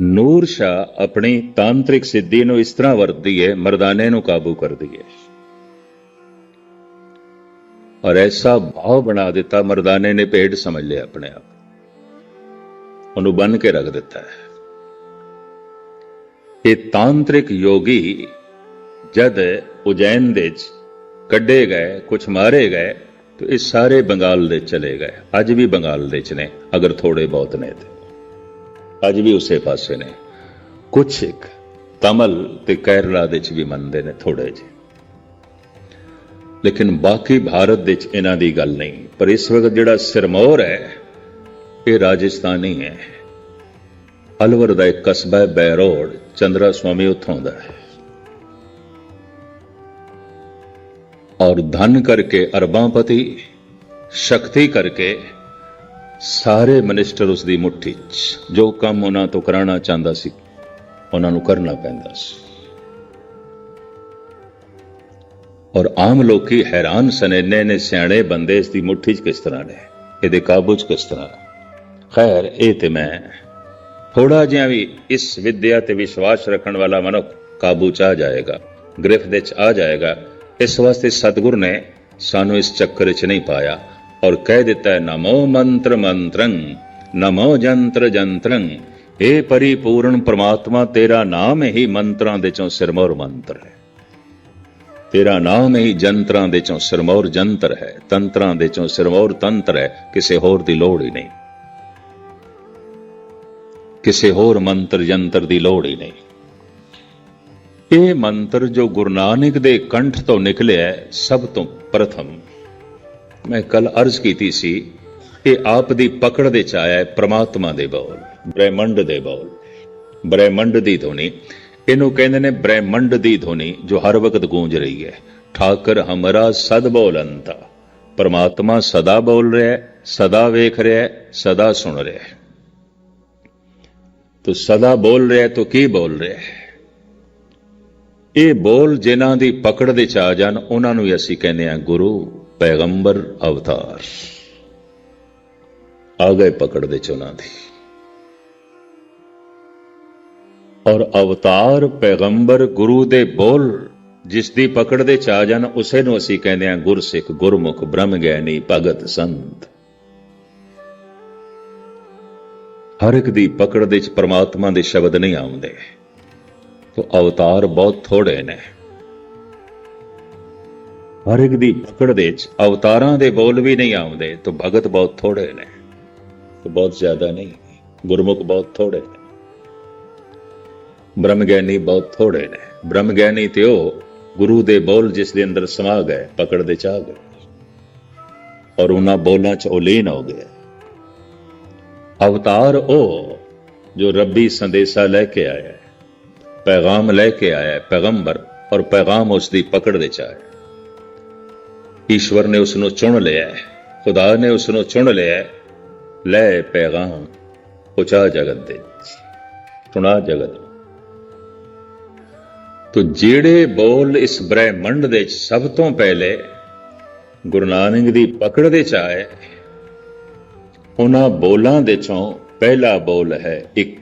ਨੂਰ ਸ਼ਾ ਆਪਣੀ ਤਾਂਤਰਿਕ ਸਿੱਧੀ ਨੂੰ ਇਸ ਤਰ੍ਹਾਂ ਵਰਤਦੀ ਹੈ ਮਰਦਾਨੇ ਨੂੰ ਕਾਬੂ ਕਰਦੀ ਹੈ ਔਰ ਐਸਾ ਭਾਵ ਬਣਾ ਦਿੱਤਾ ਮਰਦਾਨੇ ਨੇ ਪੇਟ ਸਮਝ ਲਿਆ ਆਪਣੇ ਆਪ। ਉਹਨੂੰ ਬੰਨ ਕੇ ਰੱਖ ਦਿੱਤਾ ਹੈ। ਇਹ ਤਾਂਤਰਿਕ ਯੋਗੀ ਜਦ ਉਜੈਨ ਦੇ ਚ ਕੱਢੇ ਗਏ ਕੁਝ ਮਾਰੇ ਗਏ, ਤੇ ਇਹ ਸਾਰੇ ਬੰਗਾਲ ਦੇ ਚਲੇ ਗਏ। ਅੱਜ ਵੀ ਬੰਗਾਲ ਦੇ ਚ ਨੇ, ਅਗਰ ਥੋੜੇ ਬਹੁਤ ਨੇ ਤੇ। ਅੱਜ ਵੀ ਉਸੇ ਪਾਸੇ ਨੇ। ਕੁਛ ਇੱਕ ਤਮਲ ਤੇ ਕੇਰਲਾ ਦੇ ਚ ਵੀ ਮੰਨਦੇ ਨੇ ਥੋੜੇ ਜਿਹੇ। ਲੇਕਿਨ ਬਾਕੀ ਭਾਰਤ ਦੇ ਚ ਇਹਨਾਂ ਦੀ ਗੱਲ ਨਹੀਂ। ਪਰ ਇਸ ਵਕਤ ਜਿਹੜਾ ਸਿਰਮੌਰ ਹੈ, ਇਹ ਰਾਜਸਥਾਨੀ ਹੈ। ਅਲਵਰ ਦਾ ਇੱਕ ਕਸਬਾ ਹੈ ਬੈਰੋਡ ਚੰਦਰਾ ਸਵਾਮੀ ਉੱਥੋਂ ਦਾ ਹੈ। ਔਰ ਧਨ ਕਰਕੇ ਅਰਬਾਂ ਪਤੀ, ਸ਼ਕਤੀ ਕਰਕੇ ਸਾਰੇ ਮਿਨਿਸਟਰ ਉਸ ਦੀ ਮੁੱਠੀ 'ਚ, ਜੋ ਕੰਮ ਉਹਨਾਂ ਤੋਂ ਕਰਾਉਣਾ ਚਾਹੁੰਦਾ ਸੀ, ਉਹਨਾਂ ਨੂੰ ਕਰਨਾ ਪੈਂਦਾ ਸੀ। ਔਰ ਆਮ ਲੋਕੀ ਹੈਰਾਨ ਸਨ ਨੇ ਸਿਆਣੇ ਬੰਦੇ ਇਸ ਦੀ ਮੁੱਠੀ 'ਚ ਕਿਸ ਤਰ੍ਹਾਂ ਨੇ, ਇਹਦੇ ਕਾਬੂ 'ਚ ਕਿਸ ਤਰ੍ਹਾਂ। ਖੈਰ, ਇਹ ਤੇ ਮੈਂ ਥੋੜਾ ਜਿਹਾ ਵੀ ਇਸ ਵਿਦਿਆ ਤੇ ਵਿਸ਼ਵਾਸ ਰੱਖਣ ਵਾਲਾ ਮਨੁੱਖ ਕਾਬੂ 'ਚ ਆ ਜਾਏਗਾ, ਗ੍ਰਿਫ ਦੇ 'ਚ ਆ ਜਾਏਗਾ, ਇਸ ਵਾਸਤੇ ਸਤਿਗੁਰ ਨੇ ਸਾਨੂੰ ਇਸ ਚੱਕਰ 'ਚ ਨਹੀਂ ਪਾਇਆ। ਔਰ ਕਹਿ ਦਿੱਤਾ ਹੈ, ਨਮੋ ਮੰਤਰ ਮੰਤਰੰ, ਨਮੋ ਜੰਤਰ ਜੰਤਰੰ ਇਹ ਪਰਿਪੂਰਨ ਪ੍ਰਮਾਤਮਾ, ਤੇਰਾ ਨਾਮ ਹੀ ਮੰਤਰਾਂ ਦੇ ਚੋਂ ਸਿਰਮੌਰ ਮੰਤਰ ਹੈ। ਤੇਰਾ ਨਾਮ ਹੀ ਜੰਤਰਾਂ ਦੇ ਚੋਂ ਸਿਰਮੌਰ ਜੰਤਰ ਹੈ, ਤੰਤਰਾਂ ਦੇ ਚੋਂ ਸਿਰਮੌਰ ਤੰਤਰ ਹੈ, ਕਿਸੇ ਹੋਰ ਦੀ ਲੋੜ ਹੀ ਨਹੀਂ। ਕਿਸੇ ਹੋਰ ਮੰਤਰ ਜੰਤਰ ਦੀ ਲੋੜ ਹੀ ਨਹੀਂ। ਇਹ ਮੰਤਰ ਜੋ ਗੁਰੂ ਨਾਨਕ ਦੇ ਕੰਠ ਤੋਂ ਨਿਕਲਿਆ ਸਭ ਤੋਂ ਪ੍ਰਥਮ ਮੈਂ ਕੱਲ ਅਰਜ਼ ਕੀਤੀ ਸੀ ਇਹ ਆਪ ਦੀ ਪਕੜ ਦੇ ਚ ਆਇਆ ਹੈ ਪ੍ਰਮਾਤਮਾ ਦੇ ਬੋਲ, ਬ੍ਰਹਿਮੰਡ ਦੇ ਬੋਲ। ਬ੍ਰਹਿਮੰਡ ਦੀ ਧੁਨੀ, ਇਹਨੂੰ ਕਹਿੰਦੇ ਨੇ ਬ੍ਰਹਿਮੰਡ ਦੀ ਧੁਨੀ, ਜੋ ਹਰ ਵਕਤ ਗੂੰਜ ਰਹੀ ਹੈ। ਠਾਕਰ ਹਮਰਾ ਸਦ ਬੋਲੰਤਾ ਪਰਮਾਤਮਾ ਸਦਾ ਬੋਲ ਰਿਹਾ ਹੈ, ਸਦਾ ਵੇਖ ਰਿਹਾ ਹੈ, ਸਦਾ ਸੁਣ ਰਿਹਾ ਹੈ। ਤੋ ਸਦਾ ਬੋਲ ਰਿਹਾ ਹੈ, ਤੋ ਕੀ ਬੋਲ ਰਿਹਾ ਹੈ? ਇਹ ਬੋਲ ਜਿਨ੍ਹਾਂ ਦੀ ਪਕੜ ਦੇ ਚ ਆ ਜਾਣ, ਉਹਨਾਂ ਨੂੰ ਹੀ ਅਸੀਂ ਕਹਿੰਦੇ ਆ ਗੁਰੂ। ਪੈਗੰਬਰ ਅਵਤਾਰ। ਆ ਗਏ ਪਕੜ ਦੇ ਚ ਉਹਨਾਂ ਦੀ। ਔਰ ਅਵਤਾਰ ਪੈਗੰਬਰ ਗੁਰੂ ਦੇ ਬੋਲ, ਜਿਸ ਦੀ ਪਕੜ ਦੇ ਚ ਆ ਜਾਣ ਉਸੇ ਨੂੰ ਅਸੀਂ ਕਹਿੰਦੇ ਆ ਗੁਰਸਿੱਖ, ਗੁਰਮੁਖ ਬ੍ਰਹਮ ਗਿਆਨੀ ਭਗਤ ਸੰਤ। ਹਰ ਇੱਕ ਦੀ ਪਕੜ ਦੇ ਚ ਪ੍ਰਮਾਤਮਾ ਦੇ ਸ਼ਬਦ ਨਹੀਂ ਆਉਂਦੇ। ਤੋ ਅਵਤਾਰ ਬਹੁਤ ਥੋੜੇ ਨੇ। ਹਰ ਇੱਕ ਦੀ ਪਕੜ ਦੇ ਵਿੱਚ ਅਵਤਾਰਾਂ ਦੇ ਬੋਲ ਵੀ ਨਹੀਂ ਆਉਂਦੇ, ਤੋ ਭਗਤ ਬਹੁਤ ਥੋੜੇ ਨੇ, ਤੋ ਬਹੁਤ ਜ਼ਿਆਦਾ ਨਹੀਂ, ਗੁਰਮੁਖ ਬਹੁਤ ਥੋੜੇ ਨੇ। ਬ੍ਰਹਮ ਗਿਆਨੀ ਬਹੁਤ ਥੋੜੇ ਨੇ। ਬ੍ਰਹਮ ਗਿਆਨੀ ਤੇ ਉਹ ਗੁਰੂ ਦੇ ਬੋਲ ਜਿਸ ਦੇ ਅੰਦਰ ਸਮਾ ਗਏ, ਪਕੜ ਦੇ ਚ ਆ ਗਏ। ਔਰ ਉਹਨਾਂ ਬੋਲਾਂ ਚ ਉਹ ਲੀਨ ਹੋ ਗਏ ਅਵਤਾਰ ਉਹ ਜੋ ਰੱਬੀ ਸੰਦੇਸ਼ਾ ਲੈ ਕੇ ਆਇਆ ਹੈ, ਪੈਗਾਮ ਲੈ ਕੇ ਆਇਆ ਹੈ, ਪੈਗੰਬਰ, ਔਰ ਪੈਗਾਮ ਉਸ ਦੀ ਪਕੜ ਦੇ ਚ ਆਇਆ ਈਸ਼ਵਰ ਨੇ ਉਸ ਨੂੰ ਚੁਣ ਲਿਆ ਹੈ, ਖੁਦਾ ਨੇ ਉਸ ਨੂੰ ਚੁਣ ਲਿਆ ਹੈ। ਲੈ ਪੈਗਾਮ ਪਹੁੰਚਾ ਜਗਤ ਦੇ, ਸੁਣਾ ਜਗਤ ਤੋ ਜਿਹੜੇ ਬੋਲ ਇਸ ਬ੍ਰਹਿਮੰਡ ਦੇ ਸਭ ਤੋਂ ਪਹਿਲੇ ਗੁਰੂ ਨਾਨਕ ਦੀ ਪਕੜ ਦੇ ਚ ਆਏ ਉਹਨਾਂ ਬੋਲਾਂ ਦੇ ਚੋਂ ਪਹਿਲਾ ਬੋਲ ਹੈ ਇੱਕ।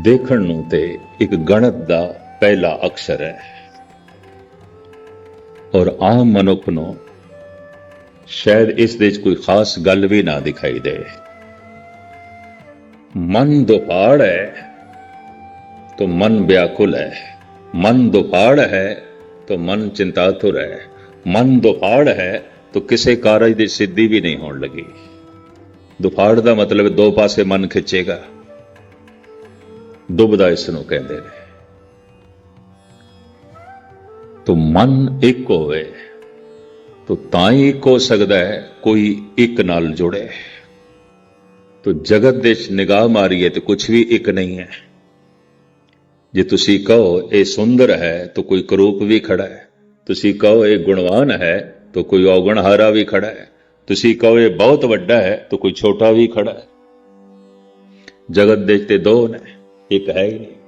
ਦੇਖਣ ਨੂੰ ਤੇ ਇੱਕ ਗਣਤ ਦਾ ਪਹਿਲਾ ਅਕਸ਼ਰ ਹੈ। ਔਰ ਆਮ ਮਨੁੱਖ ਨੂੰ ਸ਼ਾਇਦ ਇਸ ਦੇ ਵਿੱਚ ਕੋਈ ਖਾਸ ਗੱਲ ਵੀ ਨਾ ਦਿਖਾਈ ਦੇ ਮਨ ਦੁਪਾੜ ਹੈ तो मन व्याकुल है मन दुफाड़ है तो मन चिंतातुर है मन ਦੁਫਾੜ ਹੈ तो ਕਿਸੇ ਕਾਰਜ ਦੀ ਸਿੱਧੀ ਵੀ ਨਹੀਂ ਹੋਣ ਲੱਗੀ ਦੁਫਾੜ ਦਾ ਮਤਲਬ ਦੋ ਪਾਸੇ ਮਨ ਖਿੱਚੇਗਾ ਦੁਬਦਾ ਇਸ ਨੂੰ ਕਹਿੰਦੇ ਨੇ ਤੋ ਮਨ ਇੱਕ ਹੋਵੇ, ਤੋ ਤਾਂ ਹੀ ਇੱਕ ਹੋ ਸਕਦਾ ਹੈ, ਕੋਈ ਇੱਕ ਨਾਲ ਜੁੜੇ। ਤੋ ਜਗਤ ਦੇ ਨਿਗਾਹ ਮਾਰੀਏ ਤੇ ਕੁਝ ਵੀ ਇੱਕ ਨਹੀਂ ਹੈ। ਜੇ ਤੁਸੀਂ ਕਹੋ ਇਹ ਸੁੰਦਰ ਹੈ, ਤਾਂ ਕੋਈ ਕਰੂਪ ਵੀ ਖੜਾ ਹੈ। ਤੁਸੀਂ ਕਹੋ ਇਹ ਗੁਣਵਾਨ ਹੈ, ਤਾਂ ਕੋਈ ਔਗਣਹਾਰਾ ਵੀ ਖੜਾ ਹੈ। ਤੁਸੀਂ ਕਹੋ ਇਹ ਬਹੁਤ ਵੱਡਾ ਹੈ, ਤਾਂ ਕੋਈ ਛੋਟਾ ਵੀ ਖੜਾ ਹੈ। ਜਗਤ ਦੇ ਤੇ ਦੋ ਨੇ, ਇੱਕ ਹੈ ਹੀ ਨਹੀਂ।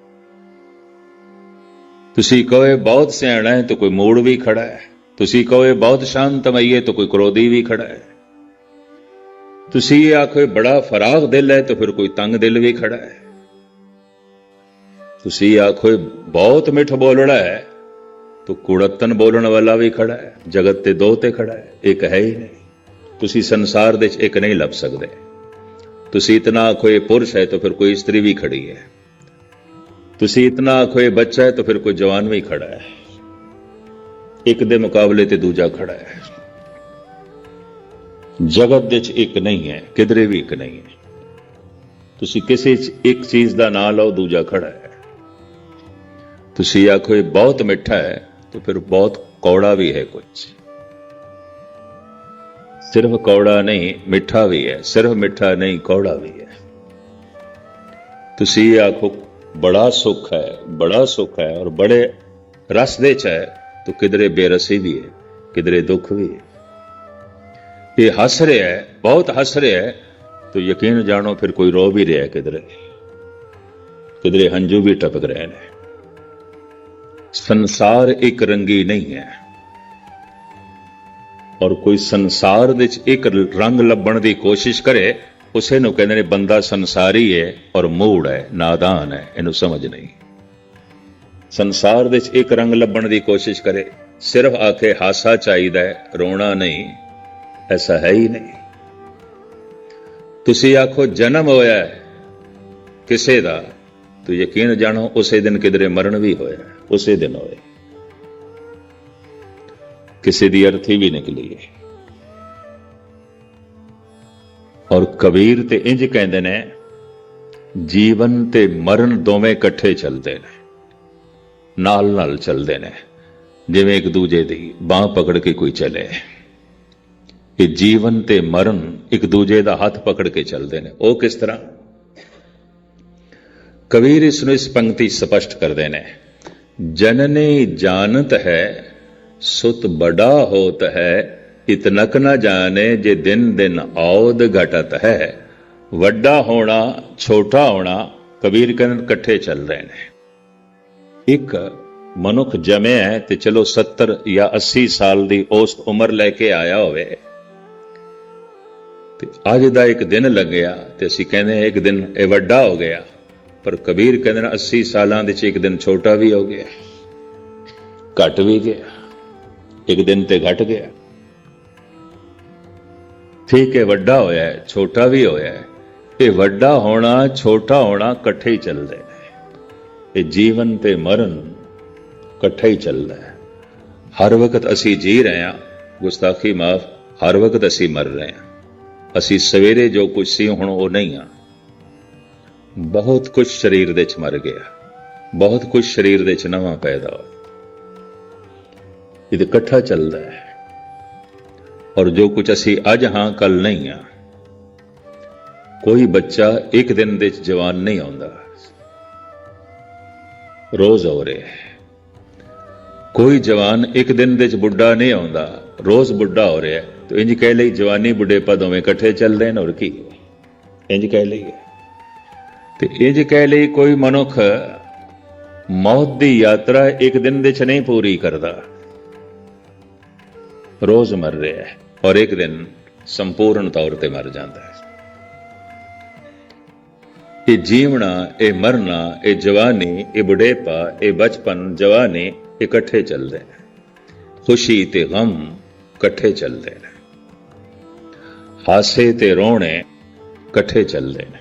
ਤੁਸੀਂ ਕਹੋ ਇਹ ਬਹੁਤ ਸਿਆਣਾ ਹੈ ਤਾਂ ਕੋਈ ਮੂੜ ਵੀ ਖੜਾ ਹੈ। ਤੁਸੀਂ ਕਹੋ ਇਹ ਬਹੁਤ ਸ਼ਾਂਤਮਈ ਹੈ ਤਾਂ ਕੋਈ ਕ੍ਰੋਧੀ ਵੀ ਖੜਾ ਹੈ। ਤੁਸੀਂ ਇਹ ਆਖੋ ਇਹ ਬੜਾ ਫਰਾਗ ਦਿਲ ਹੈ ਤਾਂ ਫਿਰ ਕੋਈ ਤੰਗ ਦਿਲ ਵੀ ਖੜਾ ਹੈ। ਤੁਸੀਂ ਆਖੋ ਇਹ ਬਹੁਤ ਮਿੱਠ ਬੋਲਣਾ ਹੈ ਤਾਂ ਕੁੜੱਤਨ ਬੋਲਣ ਵਾਲਾ ਵੀ ਖੜਾ ਹੈ। ਜਗਤ ਤੇ ਦੋ ਤੇ ਖੜਾ ਹੈ, ਇੱਕ ਹੈ ਹੀ ਨਹੀਂ। ਤੁਸੀਂ ਸੰਸਾਰ ਦੇ ਵਿੱਚ ਇੱਕ ਨਹੀਂ ਲੱਭ ਸਕਦੇ। ਤੁਸੀਂ ਇਤਨਾ ਆਖੋ ਇਹ ਪੁਰਸ਼ ਹੈ ਤਾਂ ਫਿਰ ਕੋਈ ਇਸਤਰੀ ਵੀ ਖੜੀ ਹੈ। ਤੁਸੀਂ ਇਤਨਾ ਆਖੋ ਇਹ ਬੱਚਾ ਹੈ ਤਾਂ ਫਿਰ ਕੋਈ ਜਵਾਨ ਵੀ ਖੜਾ ਹੈ। ਇੱਕ ਦੇ ਮੁਕਾਬਲੇ ਤੇ ਦੂਜਾ ਖੜਾ ਹੈ। ਜਗਤ ਦੇ ਵਿੱਚ ਇੱਕ ਨਹੀਂ ਹੈ, ਕਿਧਰੇ ਵੀ ਇੱਕ ਨਹੀਂ ਹੈ। ਤੁਸੀਂ ਕਿਸੇ ਇੱਕ ਚੀਜ਼ ਦਾ ਨਾਂ ਲਓ, ਦੂਜਾ ਖੜਾ ਹੈ। ਤੁਸੀਂ ਆਖੋ ਇਹ ਬਹੁਤ ਮਿੱਠਾ ਹੈ, ਤਾਂ ਫਿਰ ਬਹੁਤ ਕੌੜਾ ਵੀ ਹੈ ਕੁਝ। ਸਿਰਫ ਕੌੜਾ ਨਹੀਂ, ਮਿੱਠਾ ਵੀ ਹੈ। ਸਿਰਫ ਮਿੱਠਾ ਨਹੀਂ, ਕੌੜਾ ਵੀ ਹੈ। ਤੁਸੀਂ ਆਖੋ ਬੜਾ ਸੁੱਖ ਹੈ, ਬੜਾ ਸੁੱਖ ਹੈ ਔਰ ਬੜੇ ਰਸ ਦੇ ਚ ਹੈ, ਤਾਂ ਕਿਧਰੇ ਬੇਰਸੀ ਵੀ ਹੈ, ਕਿਧਰੇ ਦੁੱਖ ਵੀ ਹੈ। ਇਹ ਹੱਸ ਰਿਹਾ ਹੈ, ਬਹੁਤ ਹੱਸ ਰਿਹਾ ਹੈ, ਤਾਂ ਯਕੀਨ ਜਾਣੋ ਫਿਰ ਕੋਈ ਰੋ ਵੀ ਰਿਹਾ ਕਿਧਰੇ। ਕਿਧਰੇ ਹੰਝੂ ਵੀ ਟਪਕ ਰਹੇ ਨੇ। ਸੰਸਾਰ ਇੱਕ ਰੰਗੀ ਨਹੀਂ ਹੈ। ਔਰ ਕੋਈ ਸੰਸਾਰ ਦੇ ਵਿੱਚ ਇੱਕ ਰੰਗ ਲੱਭਣ ਦੀ ਕੋਸ਼ਿਸ਼ ਕਰੇ ਉਸੇ ਨੂੰ ਕਹਿੰਦੇ ਨੇ, ਬੰਦਾ ਸੰਸਾਰੀ ਹੈ ਔਰ ਮੂੜ ਹੈ ਨਾਦਾਨ ਹੈ ਇਹਨੂੰ ਸਮਝ ਨਹੀਂ। ਸੰਸਾਰ ਵਿੱਚ ਇੱਕ ਰੰਗ ਲੱਭਣ ਦੀ ਕੋਸ਼ਿਸ਼ ਕਰੇ, ਸਿਰਫ ਆਖੇ, ਹਾਸਾ ਚਾਹੀਦਾ ਹੈ ਰੋਣਾ ਨਹੀਂ, ਐਸਾ ਹੈ ਹੀ ਨਹੀਂ। ਤੁਸੀਂ ਆਖੋ, ਜਨਮ ਹੋਇਆ ਹੈ ਕਿਸੇ ਦਾ, ਤੋ ਯਕੀਨ ਜਾਣੋ, ਉਸੇ ਦਿਨ ਕਿਧਰੇ ਮਰਨ ਵੀ ਹੋਇਆ ਉਸੇ ਦਿਨ ਹੋਇਆ ਕਿਸੇ ਦੀ ਅਰਥੀ ਵੀ ਨਿਕਲੀ ਹੈ ਔਰ ਕਬੀਰ ਤੇ ਇੰਜ ਕਹਿੰਦੇ ਨੇ, ਜੀਵਨ ਤੇ ਮਰਨ ਦੋਵੇਂ ਇਕੱਠੇ ਚੱਲਦੇ ਨੇ, ਨਾਲ ਨਾਲ ਚੱਲਦੇ ਨੇ, ਜਿਵੇਂ ਇੱਕ ਦੂਜੇ ਦੀ ਬਾਹ ਪਕੜ ਕੇ ਕੋਈ ਚੱਲੇ। ਇਹ ਜੀਵਨ ਤੇ ਮਰਨ ਇੱਕ ਦੂਜੇ ਦਾ ਹੱਥ ਪਕੜ ਕੇ ਚੱਲਦੇ ਨੇ। ਉਹ ਕਿਸ ਤਰ੍ਹਾਂ? ਕਬੀਰ ਇਸ ਨੂੰ ਇਸ ਪੰਕਤੀ ਸਪਸ਼ਟ ਕਰਦੇ ਨੇ, ਜਨਨੀ ਜਾਣਤ ਹੈ, ਸੁਤ ਬੜਾ ਹੋਤ ਹੈ ਇਤਨਕ ਨਾ ਜਾਣੇ, ਜੇ ਦਿਨ ਦਿਨ ਔਦ ਘਟਤ ਹੈ। ਵੱਡਾ ਹੋਣਾ, ਛੋਟਾ ਹੋਣਾ, ਕਬੀਰ ਕਹਿੰਦੇ ਇਕੱਠੇ ਚੱਲ ਰਹੇ ਨੇ। ਇੱਕ ਮਨੁੱਖ ਜਮਿਆ ਹੈ ਤੇ ਚਲੋ 70 ਜਾਂ 80 ਸਾਲ ਦੀ ਉਸ ਉਮਰ ਲੈ ਕੇ ਆਇਆ ਹੋਵੇ। ਤੇ ਅੱਜ ਦਾ ਇੱਕ ਦਿਨ ਲੱਗਿਆ ਤੇ ਅਸੀਂ ਕਹਿੰਦੇ ਹਾਂ ਇੱਕ ਦਿਨ ਇਹ ਵੱਡਾ ਹੋ ਗਿਆ, ਪਰ ਕਬੀਰ ਕਹਿੰਦੇ ਨੇ 80 ਸਾਲਾਂ ਦੇ ਚ ਇੱਕ ਦਿਨ ਛੋਟਾ ਵੀ ਹੋ ਗਿਆ, ਘਟ ਵੀ ਗਿਆ, ਇੱਕ ਦਿਨ ਤੇ ਘਟ ਗਿਆ। ਠੀਕ ਹੈ, ਵੱਡਾ ਹੋਇਆ ਹੈ, ਛੋਟਾ ਵੀ ਹੋਇਆ ਹੈ। ਇਹ ਵੱਡਾ ਹੋਣਾ, ਛੋਟਾ ਹੋਣਾ ਇਕੱਠੇ ਹੀ ਚੱਲਦੇ ਨੇ ਇਹ ਜੀਵਨ ਤੇ ਮਰਨ ਇਕੱਠੇ ਹੀ ਚੱਲਦਾ ਹੈ। ਹਰ ਵਕਤ ਅਸੀਂ ਜੀ ਰਹੇ ਹਾਂ। ਗੁਸਤਾਖੀ ਮਾਫ, ਹਰ ਵਕਤ ਅਸੀਂ ਮਰ ਰਹੇ ਹਾਂ। ਅਸੀਂ ਸਵੇਰੇ ਜੋ ਕੁਝ ਸੀ, ਹੁਣ ਉਹ ਨਹੀਂ ਆ ਬਹੁਤ ਕੁਝ ਸਰੀਰ ਦੇ ਚ ਮਰ ਗਿਆ। ਬਹੁਤ ਕੁਝ ਸਰੀਰ ਦੇ ਚ ਨਵਾਂ ਪੈਦਾ ਹੋਇਆ। ਇਹ ਇਕੱਠਾ ਚੱਲਦਾ ਹੈ। ਔਰ ਜੋ ਕੁਝ ਅਸੀਂ ਅੱਜ ਹਾਂ ਕੱਲ ਨਹੀਂ ਆ ਕੋਈ ਬੱਚਾ ਇੱਕ ਦਿਨ ਦੇ ਵਿੱਚ ਜਵਾਨ ਨਹੀਂ ਆਉਂਦਾ। ਰੋਜ਼ ਹੋ ਰਿਹਾ। ਕੋਈ ਜਵਾਨ ਇੱਕ ਦਿਨ ਦੇ ਵਿੱਚ ਬੁੱਢਾ ਨਹੀਂ ਆਉਂਦਾ। ਰੋਜ਼ ਬੁੱਢਾ ਹੋ ਰਿਹਾ। ਤੇ ਇੰਜ ਕਹਿ ਲਈ, ਜਵਾਨੀ ਬੁੱਢੇਪਾ ਦੋਵੇਂ ਇਕੱਠੇ ਚੱਲਦੇ ਨੇ ਔਰ ਕੀ? ਇੰਜ ਕਹਿ ਲਈਏ ਤੇ ਇੰਜ ਕਹਿ ਲਈ, ਕੋਈ ਮਨੁੱਖ ਮੌਤ ਦੀ ਯਾਤਰਾ ਇੱਕ ਦਿਨ ਦੇ ਚ ਨਹੀਂ ਪੂਰੀ ਕਰਦਾ। ਰੋਜ਼ ਮਰ ਰਿਹਾ। ਹੈ ਔਰ ਇੱਕ ਦਿਨ ਸੰਪੂਰਨ ਤੌਰ ਤੇ ਮਰ ਜਾਂਦਾ ਹੈ। ਇਹ ਜੀਵਣਾ, ਇਹ ਮਰਨਾ, ਇਹ ਜਵਾਨੀ, ਇਹ ਬੁਢੇਪਾ, ਇਹ ਬਚਪਨ, ਜਵਾਨੀ ਇਕੱਠੇ ਚੱਲਦੇ ਨੇ। ਖੁਸ਼ੀ ਤੇ ਗਮ ਇਕੱਠੇ ਚੱਲਦੇ ਨੇ। ਹਾਸੇ ਤੇ ਰੋਣੇ ਇਕੱਠੇ ਚੱਲਦੇ ਨੇ।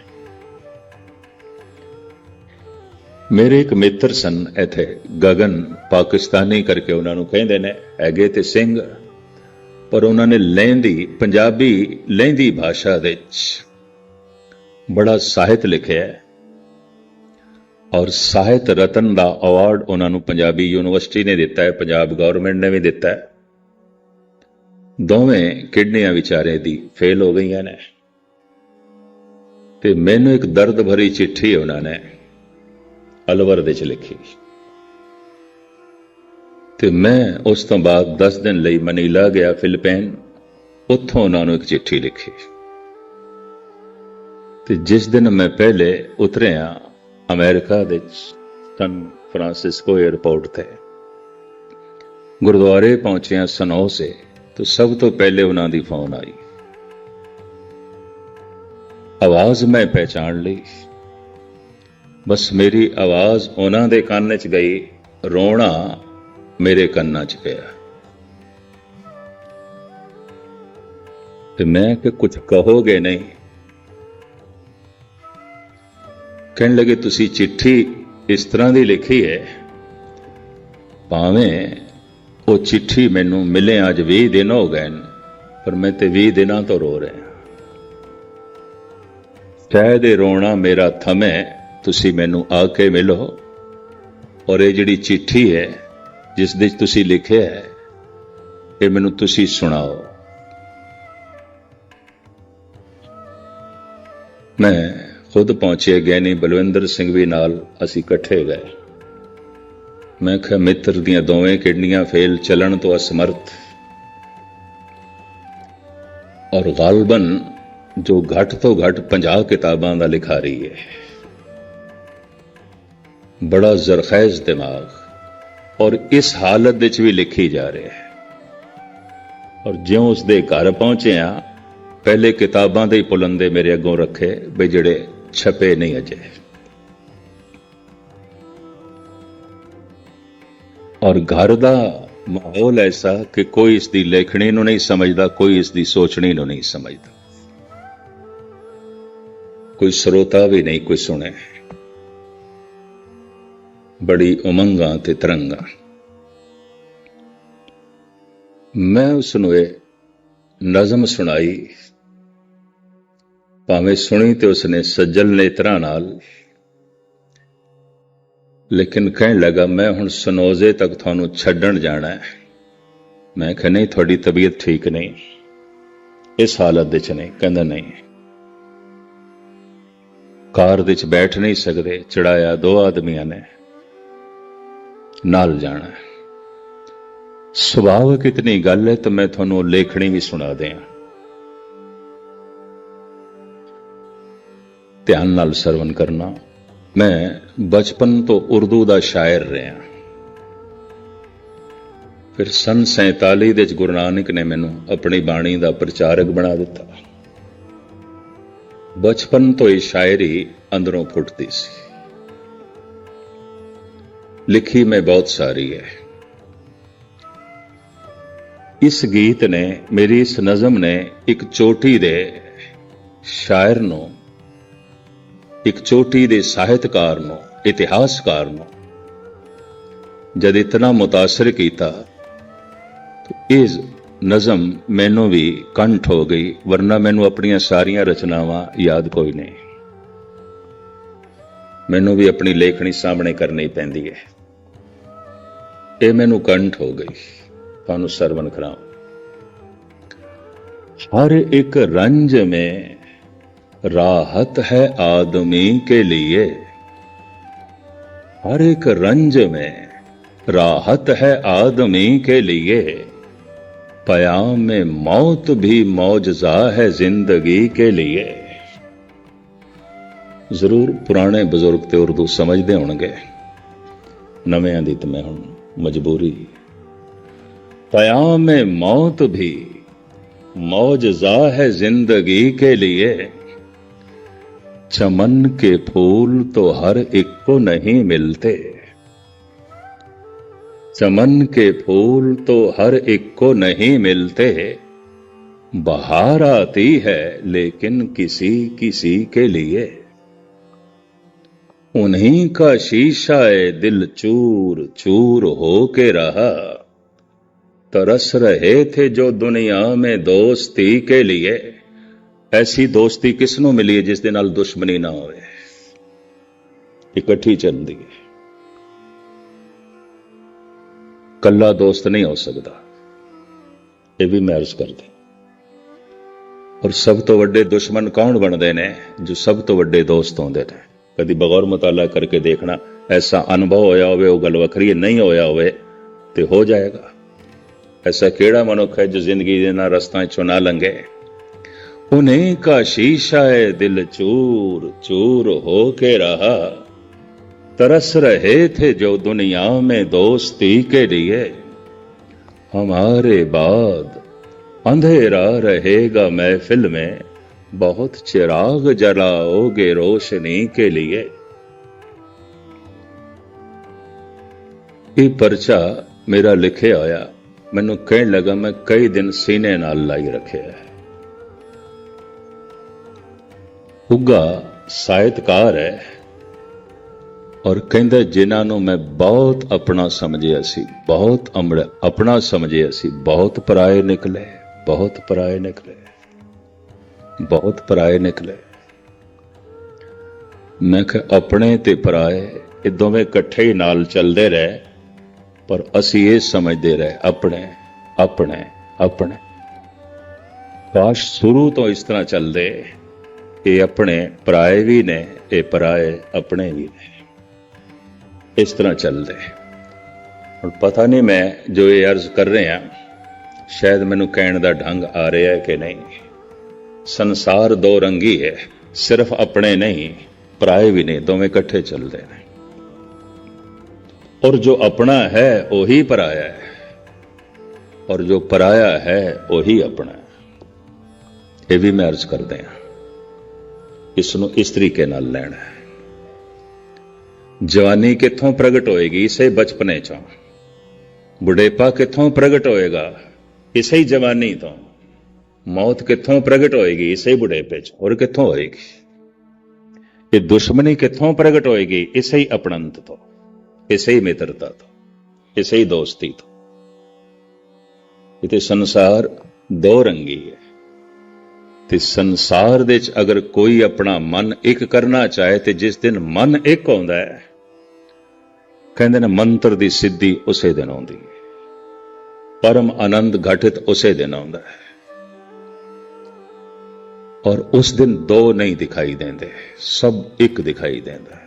ਮੇਰੇ ਇੱਕ ਮਿੱਤਰ ਸਨ ਇੱਥੇ, ਗਗਨ ਪਾਕਿਸਤਾਨੀ ਕਰਕੇ ਉਹਨਾਂ ਨੂੰ ਕਹਿੰਦੇ ਨੇ, ਹੈਗੇ ਤੇ ਸਿੰਘ। ਪਰ ਉਹਨਾਂ ਨੇ ਲਹਿੰਦੀ ਪੰਜਾਬੀ ਲਹਿੰਦੀ ਭਾਸ਼ਾ ਵਿੱਚ ਬੜਾ ਸਾਹਿਤ ਲਿਖਿਆ ਹੈ। ਔਰ ਸਾਹਿਤ ਰਤਨ ਦਾ ਅਵਾਰਡ ਉਹਨਾਂ ਨੂੰ ਪੰਜਾਬੀ ਯੂਨੀਵਰਸਿਟੀ ਨੇ ਦਿੱਤਾ ਹੈ, ਪੰਜਾਬ ਗਵਰਨਮੈਂਟ ਨੇ ਵੀ ਦਿੱਤਾ ਹੈ। ਦੋਵੇਂ ਕਿਡਨੀਆਂ ਵਿਚਾਰੇ ਦੀ ਫੇਲ ਹੋ ਗਈਆਂ ਨੇ। ਤੇ ਮੈਨੂੰ ਇੱਕ ਦਰਦ ਭਰੀ ਚਿੱਠੀ ਉਹਨਾਂ ਨੇ ਅਲਵਰ ਦੇ ਚ ਲਿਖੀ। ਤੇ ਮੈਂ ਉਸ ਤੋਂ ਬਾਅਦ 10 ਦਿਨ ਲਈ ਮਨੀਲਾ ਗਿਆ ਫਿਲੀਪੀਨ ਉੱਥੋਂ ਉਹਨਾਂ ਨੂੰ ਇੱਕ ਚਿੱਠੀ ਲਿਖੀ। ਤੇ ਜਿਸ ਦਿਨ ਮੈਂ ਪਹਿਲੇ ਉਤਰਿਆ ਅਮਰੀਕਾ ਦੇ ਸਨ ਫਰਾਂਸਿਸਕੋ 에ਅਰਪੋਰਟ ਤੇ। ਗੁਰਦੁਆਰੇ ਪਹੁੰਚਿਆ ਸਨੋ ਸੇ, ਤਾਂ ਸਭ ਤੋਂ ਪਹਿਲੇ ਉਹਨਾਂ ਦੀ ਫੋਨ ਆਈ। ਆਵਾਜ਼ ਮੈਂ ਪਹਿਚਾਨ ਲਈ। ਬਸ ਮੇਰੀ ਆਵਾਜ਼ ਉਹਨਾਂ ਦੇ ਕੰਨ 'ਚ ਗਈ, ਰੋਣਾ ਮੇਰੇ ਕੰਨਾਂ 'ਚ ਪਿਆ। ਤੇ ਮੈਂ ਕਿ ਕੁਝ ਕਹੋਗੇ ਨਹੀਂ? ਕਹਿਣ ਲੱਗੇ, ਤੁਸੀਂ ਚਿੱਠੀ ਇਸ ਤਰ੍ਹਾਂ ਦੀ ਲਿਖੀ ਹੈ, ਭਾਵੇਂ ਉਹ ਚਿੱਠੀ ਮੈਨੂੰ ਮਿਲੇ ਅੱਜ 20 ਦਿਨ ਹੋ ਗਏ ਨੇ ਪਰ ਮੈਂ ਤੇ 20 ਦਿਨਾਂ ਤੋਂ ਰੋ ਰਿਹਾ ਸ਼ਾਇਦ ਇਹ ਰੋਣਾ ਮੇਰਾ ਥਮੈ ਤੁਸੀਂ ਮੈਨੂੰ ਆ ਕੇ ਮਿਲੋ ਔਰ ਇਹ ਜਿਹੜੀ ਚਿੱਠੀ ਹੈ ਜਿਸ ਦੇ ਤੁਸੀਂ ਲਿਖਿਆ ਹੈ ਇਹ ਮੈਨੂੰ ਤੁਸੀਂ ਸੁਣਾਓ। ਮੈਂ ਖੁਦ ਪਹੁੰਚੇ ਗਿਆਨੀ ਬਲਵਿੰਦਰ ਸਿੰਘ ਵੀ ਨਾਲ ਅਸੀਂ ਇਕੱਠੇ ਗਏ। ਮੈਂ ਕਿਹਾ, ਮਿੱਤਰ ਦੀਆਂ ਦੋਵੇਂ ਕਿਡਨੀਆਂ ਫੇਲ ਚੱਲਣ ਤੋਂ ਅਸਮਰਥ। ਔਰ ਗਾਲਬਨ, ਜੋ ਘੱਟ ਤੋਂ ਘੱਟ 50 ਕਿਤਾਬਾਂ ਦਾ ਲਿਖਾਰੀ ਹੈ। ਬੜਾ ਜ਼ਰਖੈਜ਼ ਦਿਮਾਗ। ਔਰ ਇਸ ਹਾਲਤ ਵਿੱਚ ਵੀ ਲਿਖੀ ਜਾ ਰਿਹਾ ਹੈ। ਔਰ ਜਿਉਂ ਉਸ ਦੇ ਘਰ ਪਹੁੰਚੇ ਆ ਪਹਿਲੇ ਕਿਤਾਬਾਂ ਦੇ ਹੀ ਪੁਲੰਦੇ ਮੇਰੇ ਅੱਗੋਂ ਰੱਖੇ ਵੀ ਜਿਹੜੇ ਛਪੇ ਨਹੀਂ ਅਜੇ। ਔਰ ਘਰ ਦਾ ਮਾਹੌਲ ਐਸਾ ਕਿ ਕੋਈ ਇਸ ਦੀ ਲੇਖਣੀ ਨੂੰ ਨਹੀਂ ਸਮਝਦਾ, ਕੋਈ ਇਸ ਦੀ ਸੋਚਣੀ ਨੂੰ ਨਹੀਂ ਸਮਝਦਾ। ਕੋਈ ਸਰੋਤਾ ਵੀ ਨਹੀਂ, ਕੋਈ ਸੁਣੇ ਬੜੀ ਉਮੰਗਾਂ ਤੇ ਤਰੰਗਾਂ। ਮੈਂ ਉਸ ਨੂੰ ਇਹ ਨਜ਼ਮ ਸੁਣਾਈ। ਭਾਵੇਂ ਸੁਣੀ ਤੇ ਉਸਨੇ ਸੱਜਲ ਨੇਤਰਾਂ ਨਾਲ। ਲੇਕਿਨ ਕਹਿਣ ਲੱਗਾ, ਮੈਂ ਹੁਣ ਸਨੋਜ਼ੇ ਤੱਕ ਤੁਹਾਨੂੰ ਛੱਡਣ ਜਾਣਾ ਹੈ। ਮੈਂ ਕਿਹਾ, ਨਹੀਂ, ਤੁਹਾਡੀ ਤਬੀਅਤ ਠੀਕ ਨਹੀਂ। ਇਸ ਹਾਲਤ ਵਿੱਚ ਨਹੀਂ। ਕਹਿੰਦਾ, ਨਹੀਂ। ਕਾਰ ਵਿੱਚ ਬੈਠ ਨਹੀਂ ਸਕਦੇ। ਚੜਾਇਆ ਦੋ ਆਦਮੀਆਂ ਨੇ। ਨਾਲ ਜਾਣਾ ਹੈ। ਸੁਭਾਵਕ ਇਤਨੀ ਗੱਲ ਹੈ ਤਾਂ ਮੈਂ ਤੁਹਾਨੂੰ ਲੇਖਣੀ ਵੀ ਸੁਣਾ ਦਿਆਂ। ਧਿਆਨ ਨਾਲ ਸਰਵਨ ਕਰਨਾ। ਮੈਂ ਬਚਪਨ ਤੋਂ ਉਰਦੂ ਦਾ ਸ਼ਾਇਰ ਰਿਹਾ। ਫਿਰ ਸਨ 47 ਦੇ ਵਿੱਚ ਗੁਰੂ ਨਾਨਕ ਨੇ ਮੈਨੂੰ ਆਪਣੀ ਬਾਣੀ ਦਾ ਪ੍ਰਚਾਰਕ ਬਣਾ ਦਿੱਤਾ। ਬਚਪਨ ਤੋਂ ਹੀ ਸ਼ਾਇਰੀ ਅੰਦਰੋਂ ਫੁੱਟਦੀ ਸੀ। ਲਿਖੀ ਮੈਂ ਬਹੁਤ ਸਾਰੀ ਹੈ। ਇਸ ਗੀਤ ਨੇ ਮੇਰੀ ਇਸ ਨਜ਼ਮ ਨੇ ਇੱਕ ਚੋਟੀ ਦੇ ਸ਼ਾਇਰ ਨੂੰ, ਇੱਕ ਚੋਟੀ ਦੇ ਸਾਹਿਤਕਾਰ ਨੂੰ, ਇਤਿਹਾਸਕਾਰ ਨੂੰ ਜਦ ਇਤਨਾ ਮੁਤਾਸਰ ਕੀਤਾ ਇਹ ਨਜ਼ਮ ਮੈਨੂੰ ਵੀ ਕੰਠ ਹੋ ਗਈ, ਵਰਨਾ ਮੈਨੂੰ ਆਪਣੀਆਂ ਸਾਰੀਆਂ ਰਚਨਾਵਾਂ ਯਾਦ ਕੋਈ ਨਹੀਂ। ਮੈਨੂੰ ਵੀ ਆਪਣੀ ਲੇਖਣੀ ਸਾਹਮਣੇ ਕਰਨੀ ਪੈਂਦੀ ਹੈ। ਇਹ ਮੈਨੂੰ ਕੰਠ ਹੋ ਗਈ ਤੁਹਾਨੂੰ ਸਰਵਨ ਕਰਾਉ हर एक रंज में राहत है आदमी के लिए हर एक रंज में राहत है आदमी के लिए पयाम में मौत भी मौजजा है जिंदगी के लिए ਜ਼ਰੂਰ ਪੁਰਾਣੇ ਬਜ਼ੁਰਗ ਤੇ ਉਰਦੂ ਸਮਝਦੇ ਹੋਣਗੇ ਨਵਿਆਂ ਦੀ ਤੇ ਮੈਂ ਹੁਣ मजबूरी। पया में मौत भी मौजा है ज़िंदगी के लिए। चमन के फूल तो हर एक को नहीं मिलते। चमन के फूल तो हर एक को नहीं मिलते। बाहर आती है लेकिन किसी किसी के लिए। उन्हीं का शीशा दिल चूर चूर हो के रहा तरस रहे थे जो दुनिया में दोस्ती के लिए ਐਸੀ ਦੋਸਤੀ ਕਿਸ ਨੂੰ ਮਿਲੀ ਹੈ ਜਿਸ ਦੇ ਨਾਲ ਦੁਸ਼ਮਣੀ ਨਾ ਹੋਵੇ ਇਕੱਠੀ ਚੱਲਦੀ ਹੈ ਕੱਲਾ ਦੋਸਤ ਨਹੀਂ ਹੋ ਸਕਦਾ ਇਹ ਵੀ ਮੈਂ ਅਰਜ਼ ਕਰਦਾ ਔਰ ਸਭ ਤੋਂ ਵੱਡੇ ਦੁਸ਼ਮਣ ਕੌਣ ਬਣਦੇ ਨੇ ਜੋ ਸਭ ਤੋਂ ਵੱਡੇ ਦੋਸਤ ਹੁੰਦੇ ਨੇ ਕਦੀ ਬਗੌਰ ਮਤਾਲਾ ਕਰਕੇ ਦੇਖਣਾ ਐਸਾ ਅਨੁਭਵ ਹੋਇਆ ਹੋਵੇ ਉਹ ਗੱਲ ਵੱਖਰੀ ਹੈ ਨਹੀਂ ਹੋਇਆ ਹੋਵੇ ਤੇ ਹੋ ਜਾਏਗਾ ऐसा केड़ा मनुख है जो जिंदगी देना रास्ता चो ना लंघे उन्हीं का शीशा है दिल चूर चूर हो के रहा तरस रहे थे जो दुनिया में दोस्ती के लिए हमारे बाद अंधेरा रहेगा महफिल में बहुत चिराग जलाओगे रोशनी के लिए ਇਹ ਪਰਚਾ ਮੇਰਾ ਲਿਖਿਆ ਹੋਇਆ ਮੈਨੂੰ ਕਹਿਣ ਲੱਗਾ ਮੈਂ ਕਈ ਦਿਨ ਸੀਨੇ ਨਾਲ ਲਾਈ ਰੱਖਿਆ ਹੈ ਉੱਗਾ ਸਾਹਿਤਕਾਰ ਹੈ ਔਰ ਕਹਿੰਦਾ ਜਿਨ੍ਹਾਂ ਨੂੰ ਮੈਂ ਬਹੁਤ ਆਪਣਾ ਸਮਝਿਆ ਸੀ ਬਹੁਤ ਅਮੜ ਆਪਣਾ ਸਮਝਿਆ ਸੀ ਬਹੁਤ ਪਰਾਏ ਨਿਕਲੇ ਬਹੁਤ ਪਰਾਏ ਨਿਕਲੇ ਬਹੁਤ ਪਰਾਏ ਨਿਕਲੇ। ਮੈਂ ਕਿਹਾ, ਆਪਣੇ ਤੇ ਪਰਾਏ, ਇਹ ਦੋਵੇਂ ਇਕੱਠੇ ਹੀ ਨਾਲ ਚੱਲਦੇ ਰਹੇ, ਪਰ ਅਸੀਂ ਇਹ ਸਮਝਦੇ ਰਹੇ, ਆਪਣੇ ਆਪਣੇ ਆਪਣੇ। ਕਾਸ਼ ਸ਼ੁਰੂ ਤੋਂ ਇਸ ਤਰ੍ਹਾਂ ਚੱਲਦੇ, ਇਹ ਆਪਣੇ ਪਰਾਏ ਵੀ ਨੇ, ਇਹ ਪਰਾਏ ਆਪਣੇ ਵੀ ਨੇ। ਇਸ ਤਰ੍ਹਾਂ ਚੱਲਦੇ। ਹੁਣ ਪਤਾ ਨਹੀਂ ਮੈਂ ਜੋ ਇਹ ਅਰਜ਼ ਕਰ ਰਿਹਾ, ਸ਼ਾਇਦ ਮੈਨੂੰ ਕਹਿਣ ਦਾ ਢੰਗ ਆ ਰਿਹਾ ਹੈ ਕਿ ਨਹੀਂ। ਸੰਸਾਰ ਦੋ ਰੰਗੀ ਹੈ, ਸਿਰਫ ਆਪਣੇ ਨਹੀਂ, ਪਰਾਏ ਵੀ ਨੇ, ਦੋਵੇਂ ਇਕੱਠੇ ਚੱਲਦੇ ਨੇ। ਔਰ ਜੋ ਆਪਣਾ ਹੈ, ਉਹੀ ਪਰਾਇਆ ਹੈ। ਔਰ ਜੋ ਪਰਾਇਆ ਹੈ, ਉਹੀ ਆਪਣਾ ਇਹ ਵੀ ਮੈਂ ਅਰਜ਼ ਕਰਦੇ ਹਾਂ, ਇਸ ਨੂੰ ਇਸ ਤਰੀਕੇ ਨਾਲ ਲੈਣਾ ਹੈ। ਜਵਾਨੀ ਕਿੱਥੋਂ ਪ੍ਰਗਟ ਹੋਏਗੀ, ਇਸੇ ਬਚਪਨੇ ਚੋਂ। ਬੁਢੇਪਾ ਕਿੱਥੋਂ ਪ੍ਰਗਟ ਹੋਏਗਾ, ਇਸੇ ਹੀ ਜਵਾਨੀ ਤੋਂ। ਮੌਤ ਕਿੱਥੋਂ ਪ੍ਰਗਟ ਹੋਏਗੀ? ਇਸੇ ਬੁਢੇਪੇ ਚ। ਹੋਰ ਕਿੱਥੋਂ ਹੋਏਗੀ? ਇਹ ਦੁਸ਼ਮਣੀ ਕਿੱਥੋਂ ਪ੍ਰਗਟ ਹੋਏਗੀ? ਇਸੇ ਹੀ ਅਪਣੰਤ ਤੋਂ। ਇਸੇ ਹੀ ਮਿੱਤਰਤਾ ਤੋਂ। ਇਸੇ ਹੀ ਦੋਸਤੀ ਤੋਂ। ਇਹ ਤੇ ਸੰਸਾਰ ਦੋ ਰੰਗੀ ਹੈ। ਤੇ ਸੰਸਾਰ ਦੇ ਵਿੱਚ ਅਗਰ ਕੋਈ ਆਪਣਾ ਮਨ ਇੱਕ ਕਰਨਾ ਚਾਹੇ ਤੇ ਜਿਸ ਦਿਨ ਮਨ ਇੱਕ ਹੁੰਦਾ ਹੈ, ਕਹਿੰਦੇ ਨੇ ਮੰਤਰ ਦੀ ਸਿੱਧੀ ਉਸੇ ਦਿਨ ਆਉਂਦੀ ਹੈ। ਪਰਮ ਆਨੰਦ ਘਟਿਤ ਉਸੇ ਦਿਨ ਆਉਂਦਾ ਹੈ। ਔਰ ਉਸ ਦਿਨ ਦੋ ਨਹੀਂ ਦਿਖਾਈ ਦਿੰਦੇ ਸਭ ਇੱਕ ਦਿਖਾਈ ਦਿੰਦਾ ਹੈ।